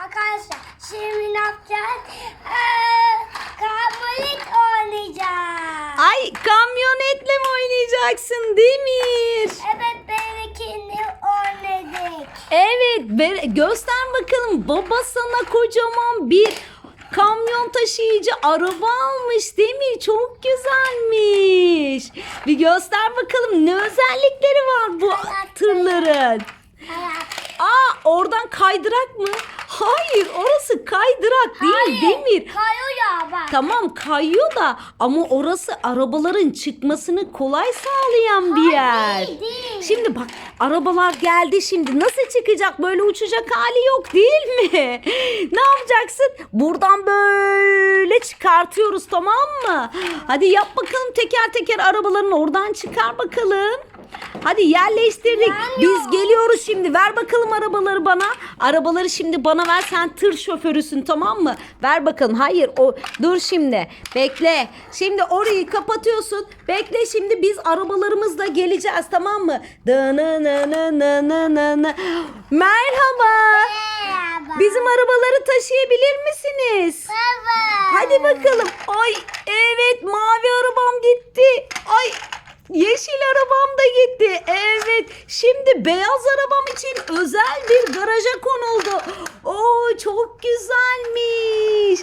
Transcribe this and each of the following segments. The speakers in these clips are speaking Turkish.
Arkadaşlar şimdi ne yapacağız? Ee, kamyonet oynayacağız. Ay kamyonetle mi oynayacaksın Demir? Evet benimkini oynadık. Evet ver- göster bakalım baba sana kocaman bir kamyon taşıyıcı araba almış Demir çok güzelmiş. Bir göster bakalım ne özellikleri var bu tırların. Hayat. Aa oradan kaydırak mı? Hayır orası kaydırak değil Hayır, Demir. Kayıyor ya bak. Tamam kayıyor da ama orası arabaların çıkmasını kolay sağlayan bir yer. Değil, değil. Şimdi bak arabalar geldi şimdi nasıl çıkacak böyle uçacak hali yok değil mi? Ne yapacaksın? Buradan böyle çıkartıyoruz tamam mı? Hadi yap bakalım teker teker arabaların oradan çıkar bakalım. Hadi yerleştirdik. Gelmiyor. Biz geliyoruz şimdi. Ver bakalım arabaları bana. Arabaları şimdi bana ver. Sen tır şoförüsün tamam mı? Ver bakalım. Hayır o dur şimdi. Bekle. Şimdi orayı kapatıyorsun. Bekle şimdi biz arabalarımızla geleceğiz tamam mı? Merhaba. Merhaba. Bizim arabaları taşıyabilir misiniz? Baba. Hadi bakalım. Ay evet mavi arabam gitti. Ay yeşil arabam da gitti. Evet şimdi beyaz arabam için özel bir garaja konuldu. Oo çok güzelmiş.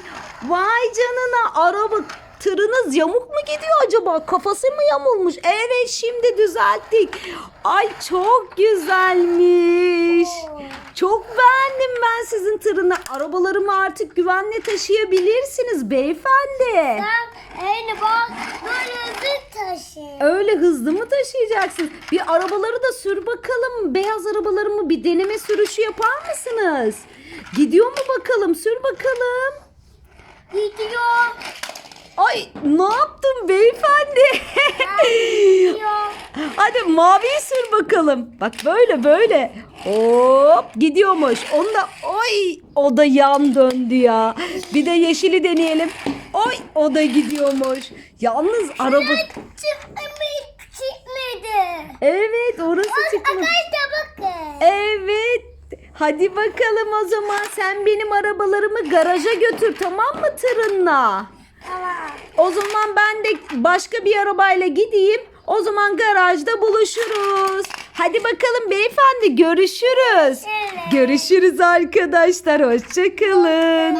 Vay canına araba tırınız yamuk mu gidiyor acaba? Kafası mı yamulmuş? Evet şimdi düzelttik. Ay çok güzelmiş. Çok beğendim ben sizin tırını. Arabalarımı artık güvenle taşıyabilirsiniz beyefendi. Sen aynı bak böyle hızlı taşı. Öyle hızlı mı taşıyacaksınız? Bir arabaları da sür bakalım. Beyaz arabalarımı bir deneme sürüşü yapar mısınız? Gidiyor mu bakalım? Sür bakalım. Gidiyor. Ay ne yaptın beyefendi? Gidiyor. Hadi maviyi sür bakalım. Bak böyle böyle. Hop gidiyormuş. Onda oy o da yan döndü ya. Bir de yeşili deneyelim. Oy o da gidiyormuş. Yalnız araba Çıkmadı. Çıkmadı. Evet orası çıkmış. Arkadaşlar bakın. Evet. Hadi bakalım o zaman sen benim arabalarımı garaja götür tamam mı tırınla? Tamam. O zaman ben de başka bir arabayla gideyim. O zaman garajda buluşuruz. Hadi bakalım beyefendi görüşürüz. Evet. Görüşürüz arkadaşlar. Hoşçakalın.